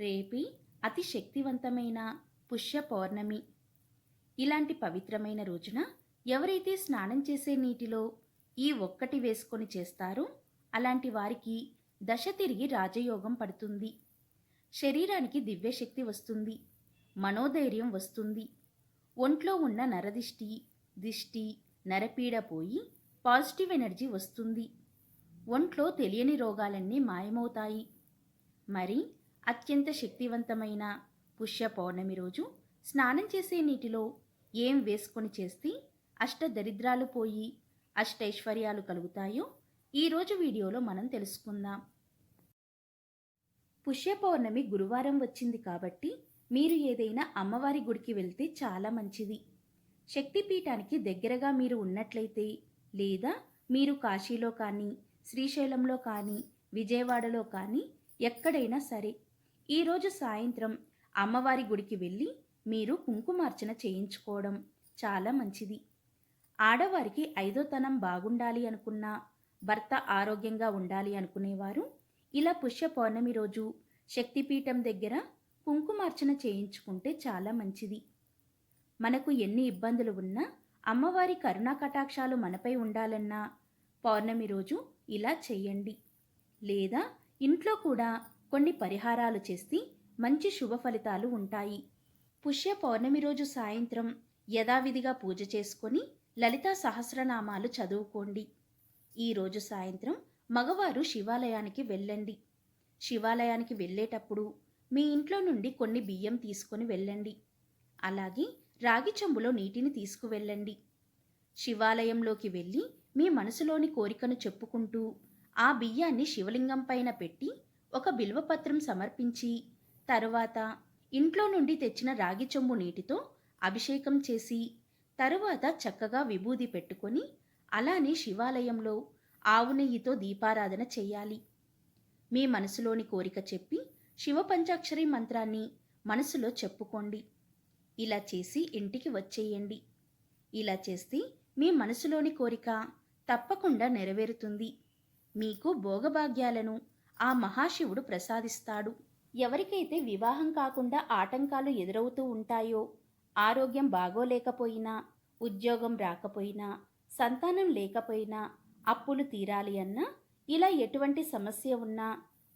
రేపి అతి శక్తివంతమైన పుష్య పౌర్ణమి. ఇలాంటి పవిత్రమైన రోజున ఎవరైతే స్నానం చేసే నీటిలో ఈ ఒక్కటి వేసుకొని చేస్తారో అలాంటి వారికి దశ తిరిగి రాజయోగం పడుతుంది. శరీరానికి దివ్యశక్తి వస్తుంది. మనోధైర్యం వస్తుంది. ఒంట్లో ఉన్న నరదిష్టి దిష్టి నరపీడ పోయి పాజిటివ్ ఎనర్జీ వస్తుంది. ఒంట్లో తెలియని రోగాలన్నీ మాయమవుతాయి. మరి అత్యంత శక్తివంతమైన పుష్య పౌర్ణమి రోజు స్నానం చేసే నీటిలో ఏం వేసుకొని చేస్తే అష్ట దరిద్రాలు పోయి అష్టైశ్వర్యాలు కలుగుతాయో ఈరోజు వీడియోలో మనం తెలుసుకుందాం. పుష్య పౌర్ణమి గురువారం వచ్చింది కాబట్టి మీరు ఏదైనా అమ్మవారి గుడికి వెళ్తే చాలా మంచిది. శక్తిపీఠానికి దగ్గరగా మీరు ఉన్నట్లయితే లేదా మీరు కాశీలో కానీ శ్రీశైలంలో కానీ విజయవాడలో కానీ ఎక్కడైనా సరే ఈరోజు సాయంత్రం అమ్మవారి గుడికి వెళ్ళి మీరు కుంకుమార్చన చేయించుకోవడం చాలా మంచిది. ఆడవారికి ఐదోతనం బాగుండాలి అనుకున్నా భర్త ఆరోగ్యంగా ఉండాలి అనుకునేవారు ఇలా పుష్య పౌర్ణమి రోజు శక్తిపీఠం దగ్గర కుంకుమార్చన చేయించుకుంటే చాలా మంచిది. మనకు ఎన్ని ఇబ్బందులు ఉన్నా అమ్మవారి కరుణా కటాక్షాలు మనపై ఉండాలన్నా పౌర్ణమి రోజు ఇలా చేయండి. లేదా ఇంట్లో కూడా కొన్ని పరిహారాలు చేసి మంచి శుభ ఫలితాలు ఉంటాయి. పుష్య పౌర్ణమి రోజు సాయంత్రం యథావిధిగా పూజ చేసుకొని లలితా సహస్రనామాలు చదువుకోండి. ఈరోజు సాయంత్రం మగవారు శివాలయానికి వెళ్ళండి. శివాలయానికి వెళ్ళేటప్పుడు మీ ఇంట్లో నుండి కొన్ని బియ్యం తీసుకొని వెళ్ళండి. అలాగే రాగి చెంబులో నీటిని తీసుకువెళ్ళండి. శివాలయంలోకి వెళ్ళి మీ మనసులోని కోరికను చెప్పుకుంటూ ఆ బియ్యాన్ని శివలింగం పైన పెట్టి ఒక బిల్వపత్రం సమర్పించి తరువాత ఇంట్లో నుండి తెచ్చిన రాగి చెంబు నీటితో అభిషేకం చేసి తరువాత చక్కగా విభూది పెట్టుకొని అలానే శివాలయంలో ఆవు నెయ్యితో దీపారాధన చేయాలి. మీ మనసులోని కోరిక చెప్పి శివ పంచాక్షరి మంత్రాన్ని మనసులో చెప్పుకోండి. ఇలా చేసి ఇంటికి వచ్చేయండి. ఇలా చేస్తే మీ మనసులోని కోరిక తప్పకుండా నెరవేరుతుంది. మీకు భోగభాగ్యాలను ఆ మహాశివుడు ప్రసాదిస్తాడు. ఎవరికైతే వివాహం కాకుండా ఆటంకాలు ఎదురవుతూ ఉంటాయో ఆరోగ్యం బాగోలేకపోయినా ఉద్యోగం రాకపోయినా సంతానం లేకపోయినా అప్పులు తీరాలి అన్నా ఇలా ఎటువంటి సమస్య ఉన్నా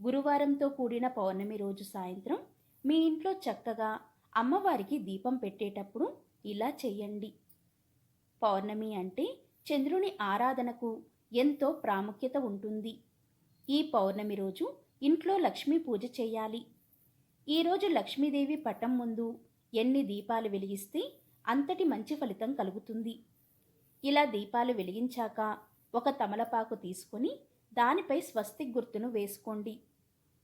గురువారంతో కూడిన పౌర్ణమి రోజు సాయంత్రం మీ ఇంట్లో చక్కగా అమ్మవారికి దీపం పెట్టేటప్పుడు ఇలా చెయ్యండి పౌర్ణమి అంటే చంద్రుని ఆరాధనకు ఎంతో ప్రాముఖ్యత ఉంటుంది. ఈ పౌర్ణమి రోజు ఇంట్లో లక్ష్మీ పూజ చేయాలి. ఈరోజు లక్ష్మీదేవి పటం ముందు ఎన్ని దీపాలు వెలిగిస్తే అంతటి మంచి ఫలితం కలుగుతుంది. ఇలా దీపాలు వెలిగించాక ఒక తమలపాకు తీసుకొని దానిపై స్వస్తిక్ గుర్తును వేసుకోండి.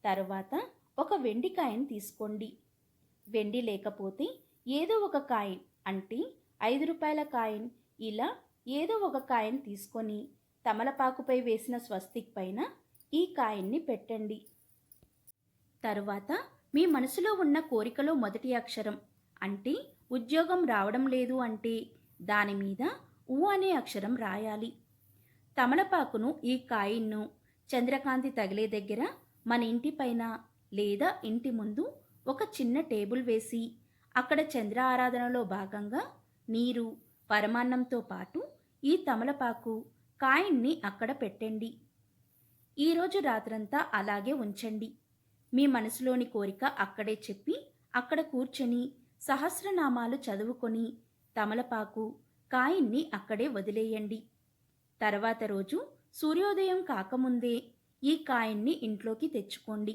తరువాత ఒక వెండి కాయను తీసుకోండి. వెండి లేకపోతే ఏదో ఒక కాయిన్ అంటే ఐదు రూపాయల కాయిన్ ఇలా ఏదో ఒక కాయిన్ తీసుకొని తమలపాకుపై వేసిన స్వస్తిక్ పైన ఈ కాయిన్ని పెట్టండి. తరువాత మీ మనసులో ఉన్న కోరికలో మొదటి అక్షరం. అంటే ఉద్యోగం రావడం లేదు అంటే దాని మీద ఊ అనే అక్షరం రాయాలి. తమలపాకును ఈ కాయిన్ను చంద్రకాంతి తగిలే దగ్గర మన ఇంటి పైన లేదా ఇంటి ముందు ఒక చిన్న టేబుల్ వేసి అక్కడ చంద్ర ఆరాధనలో భాగంగా నీరు పరమాన్నంతో పాటు ఈ తమలపాకు కాయిన్ని అక్కడ పెట్టండి. ఈరోజు రాత్రంతా అలాగే ఉంచండి. మీ మనసులోని కోరిక అక్కడే చెప్పి అక్కడ కూర్చొని సహస్రనామాలు చదువుకొని తమలపాకు కాయిన్ని అక్కడే వదిలేయండి. తర్వాత రోజు సూర్యోదయం కాకముందే ఈ కాయిన్ని ఇంట్లోకి తెచ్చుకోండి.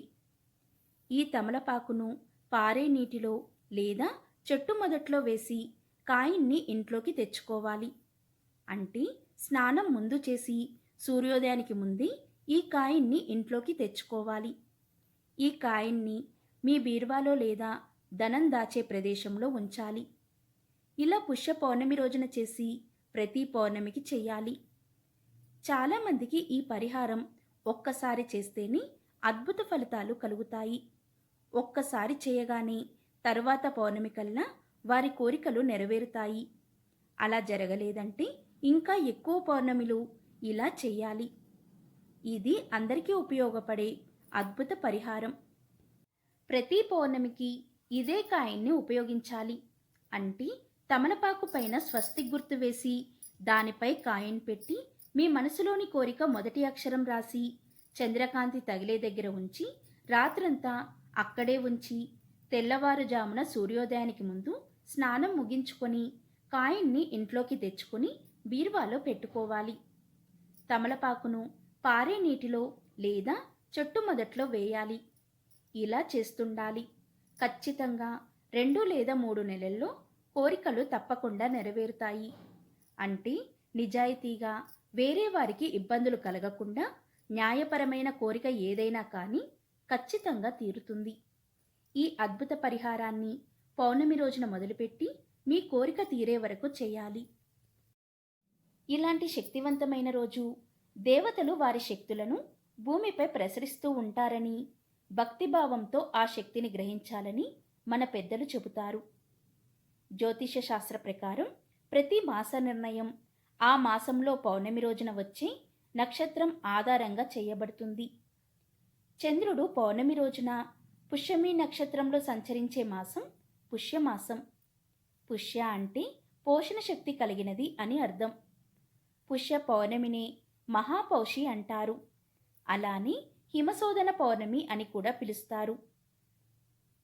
ఈ తమలపాకును పారే నీటిలో లేదా చెట్టు మొదట్లో వేసి కాయిన్ని ఇంట్లోకి తెచ్చుకోవాలి. అంటే స్నానం ముందు చేసి సూర్యోదయానికి ముందే ఈ కాయిన్ని ఇంట్లోకి తెచ్చుకోవాలి. ఈ కాయిన్ని మీ బీరువాలో లేదా ధనం దాచే ప్రదేశంలో ఉంచాలి. ఇలా పుష్య పౌర్ణమి రోజున చేసి ప్రతి పౌర్ణమికి చెయ్యాలి చాలామందికి ఈ పరిహారం ఒక్కసారి చేస్తేనే అద్భుత ఫలితాలు కలుగుతాయి. ఒక్కసారి చేయగానే తర్వాత పౌర్ణమి కల్లా వారి కోరికలు నెరవేరుతాయి. అలా జరగలేదంటే ఇంకా ఎక్కువ పౌర్ణమిలు ఇలా చేయాలి. ఇది అందరికీ ఉపయోగపడే అద్భుత పరిహారం. ప్రతి పౌర్ణమికి ఇదే కాయిన్ని ఉపయోగించాలి. అంటే తమలపాకు పైన స్వస్తి గుర్తు వేసి దానిపై కాయిన్ పెట్టి మీ మనసులోని కోరిక మొదటి అక్షరం రాసి చంద్రకాంతి తగిలే దగ్గర ఉంచి రాత్రంతా అక్కడే ఉంచి తెల్లవారుజామున సూర్యోదయానికి ముందు స్నానం ముగించుకొని కాయిన్ని ఇంట్లోకి తెచ్చుకొని బీరువాలో పెట్టుకోవాలి. తమలపాకును పారే నీటిలో లేదా చెట్టు మొదట్లో వేయాలి. ఇలా చేస్తుండాలి. ఖచ్చితంగా రెండు లేదా మూడు నెలల్లో కోరికలు తప్పకుండా నెరవేరుతాయి. అంటే నిజాయితీగా వేరే వారికి ఇబ్బందులు కలగకుండా న్యాయపరమైన కోరిక ఏదైనా కానీ ఖచ్చితంగా తీరుతుంది. ఈ అద్భుత పరిహారాన్ని పౌర్ణమి రోజున మొదలుపెట్టి మీ కోరిక తీరే వరకు చేయాలి. ఇలాంటి శక్తివంతమైన రోజు దేవతలు వారి శక్తులను భూమిపై ప్రసరిస్తూ ఉంటారని భక్తిభావంతో ఆ శక్తిని గ్రహించాలని మన పెద్దలు చెబుతారు. జ్యోతిష శాస్త్ర ప్రకారం ప్రతి మాస నిర్ణయం ఆ మాసంలో పౌర్ణమి రోజున వచ్చే నక్షత్రం ఆధారంగా చేయబడుతుంది. చంద్రుడు పౌర్ణమి రోజున పుష్యమి నక్షత్రంలో సంచరించే మాసం పుష్యమాసం. పుష్య అంటే పోషణ శక్తి కలిగినది అని అర్థం. పుష్య పౌర్ణమిని మహాపౌషి అంటారు. అలానే హిమశోధన పౌర్ణమి అని కూడా పిలుస్తారు.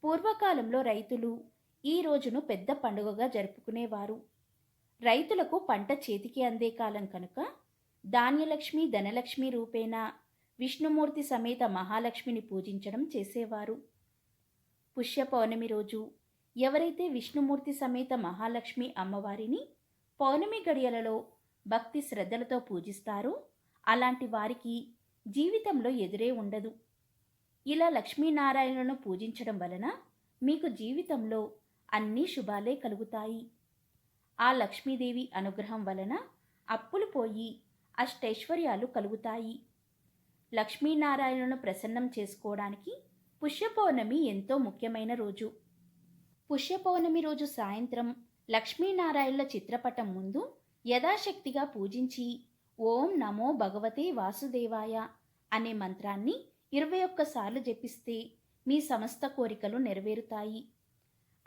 పూర్వకాలంలో రైతులు ఈ రోజును పెద్ద పండుగగా జరుపుకునేవారు. రైతులకు పంట చేతికి అందే కాలం కనుక ధాన్యలక్ష్మి ధనలక్ష్మి రూపేణా విష్ణుమూర్తి సమేత మహాలక్ష్మిని పూజించడం చేసేవారు. పుష్య పౌర్ణమి రోజు ఎవరైతే విష్ణుమూర్తి సమేత మహాలక్ష్మి అమ్మవారిని పౌర్ణమి గడియలలో భక్తి శ్రద్ధలతో పూజిస్తారో అలాంటి వారికి జీవితంలో ఎదురే ఉండదు. ఇలా లక్ష్మీనారాయణను పూజించడం వలన మీకు జీవితంలో అన్ని శుభాలే కలుగుతాయి. ఆ లక్ష్మీదేవి అనుగ్రహం వలన అప్పులు పోయి అష్టైశ్వర్యాలు కలుగుతాయి. లక్ష్మీనారాయణను ప్రసన్నం చేసుకోవడానికి పుష్యపౌర్ణమి ఎంతో ముఖ్యమైన రోజు. పుష్యపౌర్ణమి రోజు సాయంత్రం లక్ష్మీనారాయణుల చిత్రపటం ముందు యథాశక్తిగా పూజించి ఓం నమో భగవతే వాసుదేవాయ అనే మంత్రాన్ని ఇరవై ఒక్కసార్లు జపిస్తే మీ సమస్త కోరికలు నెరవేరుతాయి.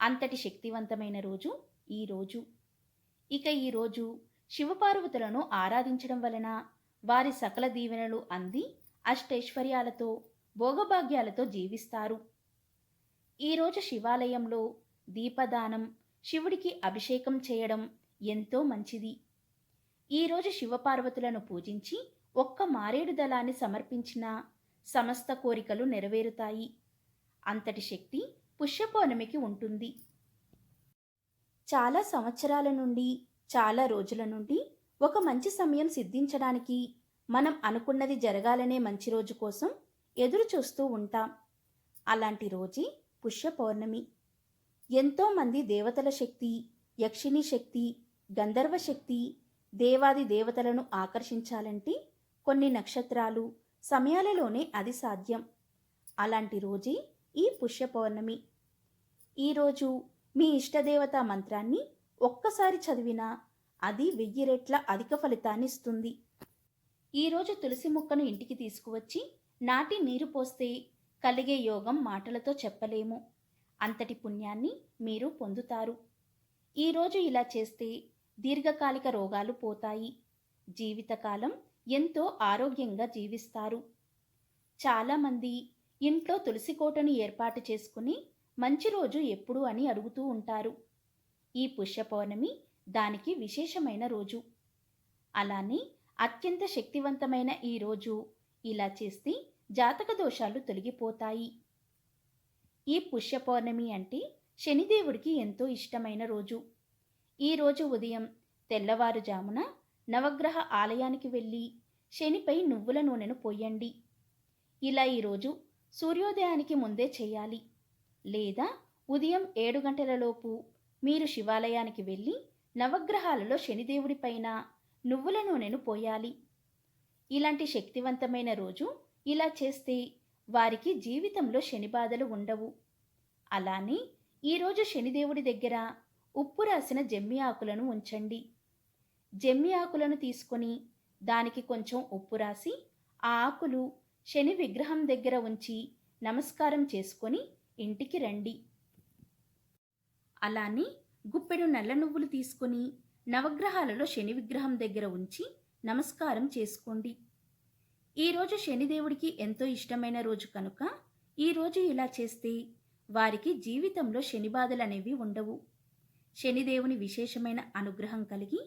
అంతటి శక్తివంతమైన రోజు ఈ రోజు. ఇక ఈ రోజు శివపార్వతులను ఆరాధించడం వలన వారి సకల దీవెనలు అంది అష్టైశ్వర్యాలతో భోగభాగ్యాలతో జీవిస్తారు. ఈరోజు శివాలయంలో దీపదానం శివుడికి అభిషేకం చేయడం ఎంతో మంచిది. ఈరోజు శివపార్వతులను పూజించి ఒక్క మారేడు దళాన్ని సమర్పించిన సమస్త కోరికలు నెరవేరుతాయి. అంతటి శక్తి పుష్యపౌర్ణమికి ఉంటుంది. చాలా సంవత్సరాల నుండి చాలా రోజుల నుండి ఒక మంచి సమయం సిద్ధించడానికి మనం అనుకున్నది జరగాలనే మంచి రోజు కోసం ఎదురు చూస్తూ ఉంటాం. అలాంటి రోజే పుష్య పౌర్ణమి ఎంతోమంది దేవతల శక్తి యక్షిణీ శక్తి గంధర్వ శక్తి దేవాది దేవతలను ఆకర్షించాలంటే కొన్ని నక్షత్రాలు సమయాలలోనే అది సాధ్యం. అలాంటి రోజే ఈ పుష్య పౌర్ణమి ఈరోజు మీ ఇష్టదేవత మంత్రాన్ని ఒక్కసారి చదివినా అది వెయ్యి రెట్ల అధిక ఫలితాన్ని ఇస్తుంది. ఈరోజు తులసి మొక్కను ఇంటికి తీసుకువచ్చి నాటి నీరు పోస్తే కలిగే యోగం మాటలతో చెప్పలేము. అంతటి పుణ్యాన్ని మీరు పొందుతారు. ఈరోజు ఇలా చేస్తే దీర్ఘకాలిక రోగాలు పోతాయి. జీవితకాలం ఎంతో ఆరోగ్యంగా జీవిస్తారు. చాలామంది ఇంట్లో తులసి కోటను ఏర్పాటు చేసుకుని మంచి రోజు ఎప్పుడు అని అడుగుతూ ఉంటారు. ఈ పుష్య పౌర్ణమి దానికి విశేషమైన రోజు. అలానే అత్యంత శక్తివంతమైన ఈ రోజు ఇలా చేస్తే జాతక దోషాలు తొలగిపోతాయి. ఈ పుష్య పౌర్ణమి అంటే శనిదేవుడికి ఎంతో ఇష్టమైన రోజు. ఈరోజు ఉదయం తెల్లవారుజామున నవగ్రహ ఆలయానికి వెళ్ళి శనిపై నువ్వుల నూనెను పోయండి. ఇలా ఈరోజు సూర్యోదయానికి ముందే చేయాలి. లేదా ఉదయం ఏడు గంటలలోపు మీరు శివాలయానికి వెళ్ళి నవగ్రహాలలో శనిదేవుడి పైన నువ్వుల నూనెను పోయాలి. ఇలాంటి శక్తివంతమైన రోజు ఇలా చేస్తే వారికి జీవితంలో శని బాధలు ఉండవు. అలానే ఈరోజు శనిదేవుడి దగ్గర ఉప్పు రాసిన జమ్మి ఆకులను ఉంచండి. జమ్మి ఆకులను తీసుకొని దానికి కొంచెం ఉప్పు రాసి ఆ ఆకులు శని విగ్రహం దగ్గర ఉంచి నమస్కారం చేసుకొని ఇంటికి రండి. అలానే గుప్పెడు నల్ల నువ్వులు తీసుకొని నవగ్రహాలలో శని విగ్రహం దగ్గర ఉంచి నమస్కారం చేసుకోండి. ఈరోజు శనిదేవుడికి ఎంతో ఇష్టమైన రోజు కనుక ఈరోజు ఇలా చేస్తే వారికి జీవితంలో శని బాధలు అనేవి ఉండవు. శనిదేవుని విశేషమైన అనుగ్రహం కలిగి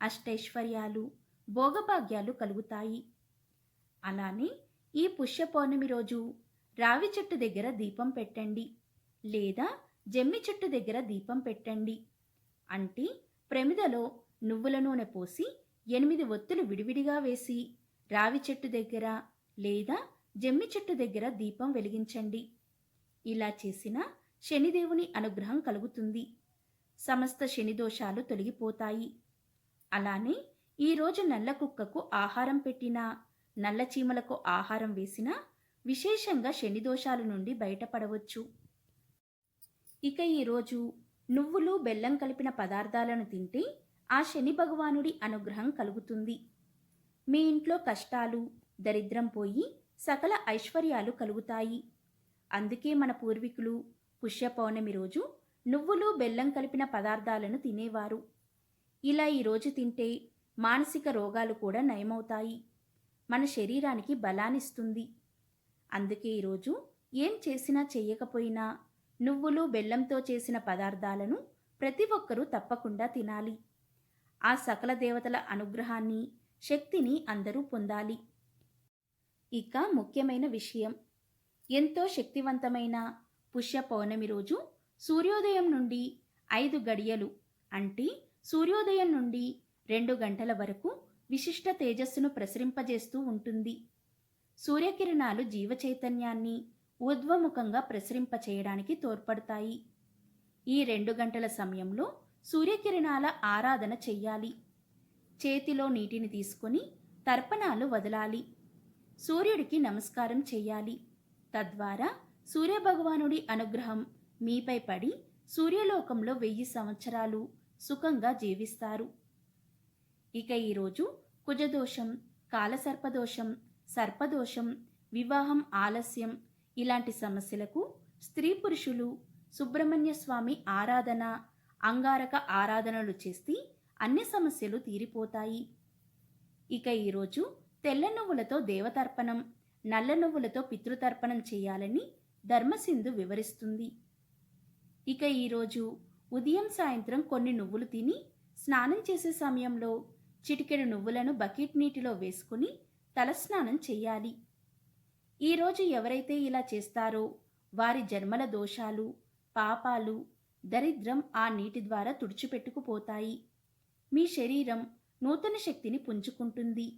అష్టైశ్వర్యాలు భోగభాగ్యాలు కలుగుతాయి. అలానే ఈ పుష్య పౌర్ణమి రోజు రావి చెట్టు దగ్గర దీపం పెట్టండి లేదా జమ్మి చెట్టు దగ్గర దీపం పెట్టండి. అంటే ప్రమిదలో నువ్వుల నూనె పోసి ఎనిమిది ఒత్తులు విడివిడిగా వేసి రావి చెట్టు దగ్గర లేదా జమ్మి చెట్టు దగ్గర దీపం వెలిగించండి. ఇలా చేసిన శనిదేవుని అనుగ్రహం కలుగుతుంది. సమస్త శనిదోషాలు తొలగిపోతాయి. అలానే ఈరోజు నల్ల కుక్కకు ఆహారం పెట్టినా నల్ల చీమలకు ఆహారం వేసినా విశేషంగా శనిదోషాల నుండి బయటపడవచ్చు. ఇక ఈరోజు నువ్వులు బెల్లం కలిపిన పదార్థాలను తింటే ఆ శని భగవానుడి అనుగ్రహం కలుగుతుంది. మీ ఇంట్లో కష్టాలు దరిద్రం పోయి సకల ఐశ్వర్యాలు కలుగుతాయి. అందుకే మన పూర్వీకులు పుష్య పౌర్ణమి రోజు నువ్వులు బెల్లం కలిపిన పదార్థాలను తినేవారు. ఇలా ఈరోజు తింటే మానసిక రోగాలు కూడా నయమవుతాయి. మన శరీరానికి బలాన్నిస్తుంది. అందుకే ఈరోజు ఏం చేసినా చెయ్యకపోయినా నువ్వులు బెల్లంతో చేసిన పదార్థాలను ప్రతి ఒక్కరూ తప్పకుండా తినాలి. ఆ సకల దేవతల అనుగ్రహాన్ని శక్తిని అందరూ పొందాలి. ఇక ముఖ్యమైన విషయం. ఎంతో శక్తివంతమైన పుష్య పౌర్ణమి రోజు సూర్యోదయం నుండి ఐదు గడియలు అంటే సూర్యోదయం నుండి రెండు గంటల వరకు విశిష్ట తేజస్సును ప్రసరింపజేస్తూ ఉంటుంది. సూర్యకిరణాలు జీవచైతన్యాన్ని ఊర్ధ్వముఖంగా ప్రసరింపచేయడానికి తోడ్పడతాయి. ఈ రెండు గంటల సమయంలో సూర్యకిరణాల ఆరాధన చెయ్యాలి. చేతిలో నీటిని తీసుకొని తర్పణాలు వదలాలి. సూర్యుడికి నమస్కారం చెయ్యాలి. తద్వారా సూర్యభగవానుడి అనుగ్రహం మీపై పడి సూర్యలోకంలో వెయ్యి సంవత్సరాలు సుఖంగా జీవిస్తారు. ఇక ఈరోజు కుజదోషం కాలసర్పదోషం సర్పదోషం వివాహం ఆలస్యం ఇలాంటి సమస్యలకు స్త్రీ పురుషులు సుబ్రహ్మణ్య స్వామి ఆరాధన అంగారక ఆరాధనలు చేస్తే అన్ని సమస్యలు తీరిపోతాయి. ఇక ఈరోజు తెల్ల నువ్వులతో దేవతర్పణం నల్ల నువ్వులతో పితృతర్పణం చేయాలని ధర్మసింధు వివరిస్తుంది. ఇక ఈరోజు ఉదయం సాయంత్రం కొన్ని నువ్వులు తిని స్నానం చేసే సమయంలో చిటికెడు నువ్వులను బకెట్ నీటిలో వేసుకుని తలస్నానం చెయ్యాలి. ఈరోజు ఎవరైతే ఇలా చేస్తారో వారి జన్మల దోషాలు పాపాలు దరిద్రం ఆ నీటి ద్వారా తుడిచిపెట్టుకుపోతాయి. మీ శరీరం నూతన శక్తిని పుంజుకుంటుంది.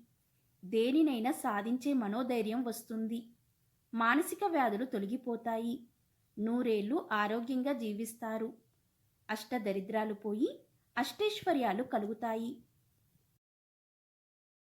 దేనినైనా సాధించే మనోధైర్యం వస్తుంది. మానసిక వ్యాధులు తొలగిపోతాయి. నూరేళ్ళు ఆరోగ్యంగా జీవిస్తారు. అష్టదరిద్రాలు పోయి అష్టైశ్వర్యాలు కలుగుతాయి.